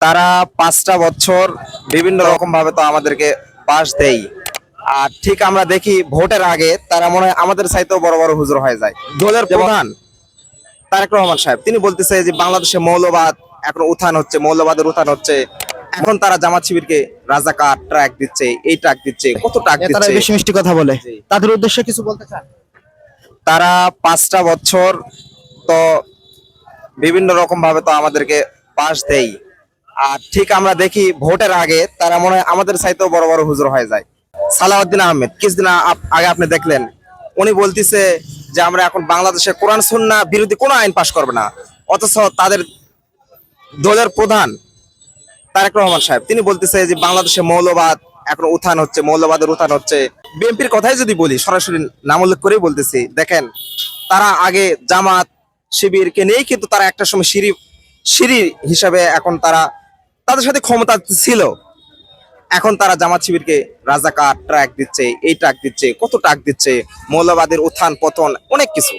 তারা পাঁচটা বছর বিভিন্ন রকম ভাবে তো আমাদেরকে পাস দেই। আর ঠিক আমরা দেখি ভোটের আগে তারা মনে হয় আমাদের চাইতেও বড় বড় হুজুর হয়ে যায়। দলের প্রধান? তারেক রহমান সাহেব তিনি বলতেছে যে বাংলাদেশে মৌলবাদ এখন উত্থান হচ্ছে মৌলবাদের উত্থান হচ্ছে। এখন তারা জামাত শিবিরকে রাজাকার ট্র্যাক দিচ্ছে এই ট্র্যাক দিচ্ছে কত ট্র্যাক তারা দিচ্ছে। বেশি মিষ্টি কথা বলে। তাদের উদ্দেশ্যে কিছু বলতে চান? তারা পাঁচটা বছর তো বিভিন্ন রকম ভাবে তো আমাদেরকে পাস দেই। আর ঠিক আমরা দেখি ভোটের আগে তারা মনে হয় আমাদের চাইতেও বড় বড় হুজুর হয়ে যায়। সালাউদ্দিন আহমেদ, কিছুদিন আগে আপনি দেখলেন, উনি বলতিছে যে আমরা এখন বাংলাদেশে কোরআন, সুন্না বিরোধী কোনো আইন পাশ করবে না। অথচ তাদের দলের প্রধান তারেক রহমান সাহেব, তিনি বলতেছে যে বাংলাদেশে মৌলবাদ এখন উত্থান হচ্ছে, মৌলবাদের উত্থান হচ্ছে। বিএনপির কথাই যদি বলি, সরাসরি নাম উল্লেখ করেই বলতেছি, দেখেন, তারা আগে জামাত, শিবিরকে নিয়েই কিন্তু তারা একটা সময় সিঁড়ি সিঁড়ি হিসাবে এখন তারা তাদের সাথে ক্ষমতা ছিল। এখন তারা জামাত শিবিরকে রাজাকার ট্র্যাক দিচ্ছে, এই ট্র্যাক দিচ্ছে, কত ট্র্যাক দিচ্ছে, মৌলবাদের উত্থান পতন অনেক কিছু।